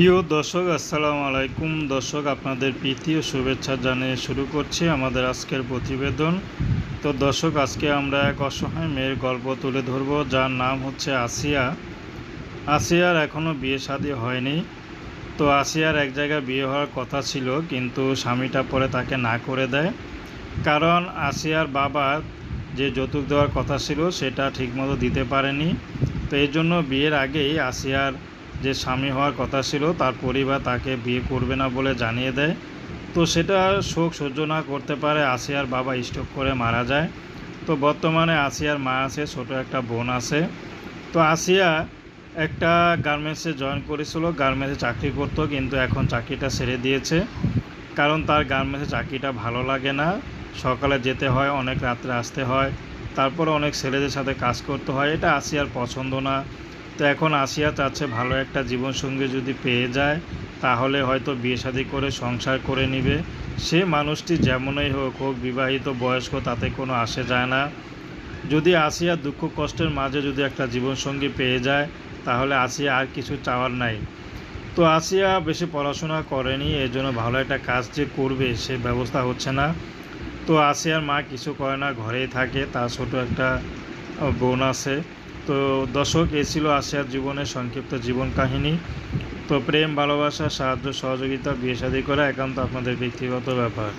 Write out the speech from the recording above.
প্রিয় দর্শক, আসসালামু আলাইকুম। দর্শক, আপনাদের প্রীতি ও শুভেচ্ছা জানিয়ে শুরু করছি আমাদের আজকের প্রতিবেদন। তো দর্শক, আজকে আমরা এক অসহায় মেয়ের গল্প তুলে ধরব, যার নাম হচ্ছে আসিয়া। আসিয়ার এখনও বিয়ে শাদী হয়নি। তো আসিয়ার এক জায়গায় বিয়ে হওয়ার কথা ছিল, কিন্তু স্বামীটা পরে তাকে না করে দেয়। কারণ আসিয়ার বাবা যে যৌতুক দেওয়ার কথা ছিল, সেটা ঠিকমতো দিতে পারেনি। তো এই জন্য বিয়ের আগেই আসিয়ার যে স্বামী হওয়ার কথা ছিল, তার পরিবার তাকে বিয়ে করবে না বলে জানিয়ে দেয়। তো সেটা শোক সহ্য না করতে পারে আসিয়ার বাবা স্ট্রোক করে মারা যায়। তো বর্তমানে আসিয়ার মা আছে, ছোট একটা বোন আছে। তো আসিয়া একটা গার্মেন্টসে জয়েন করেছিল গার্মেন্টসে চাকরি করতো, কিন্তু এখন চাকরিটা ছেড়ে দিয়েছে। কারণ তার গার্মেন্টসে চাকরিটা ভালো লাগে না। সকালে যেতে হয়, অনেক রাত্রে আসতে হয়। তারপরে অনেক ছেলেদের সাথে কাজ করতে হয়। এটা আসিয়ার পছন্দ না। তো এখন আসিয়া চাচ্ছে ভালো একটা জীবনসঙ্গী যদি পেয়ে যায়, তাহলে হয়তো বিয়ে শাদী করে সংসার করে নিবে। সে মানুষটি যেমনই হোক হোক বিবাহিত, বয়স্ক, তাতে কোনো আসে যায় না। যদি আসিয়া দুঃখ কষ্টের মাঝে যদি একটা জীবনসঙ্গী পেয়ে যায়, তাহলে আসিয়া আর কিছু চাওয়ার নাই। তো আসিয়া বেশি পড়াশোনা করেনি এই জন্য ভালো একটা কাজ যে করবে, সে ব্যবস্থা হচ্ছে না। তো আসিয়ার মা কিছু করে না, ঘরেই থাকে, তার ছোট একটা বোন আছে। তো দর্শক, এ ছিল আসিয়ার জীবনের সংক্ষিপ্ত জীবন কাহিনী। তো প্রেম, ভালোবাসা, সাহায্য, সহযোগিতা, বিয়ে শাদী করা একান্ত আপনাদের ব্যক্তিগত ব্যাপার।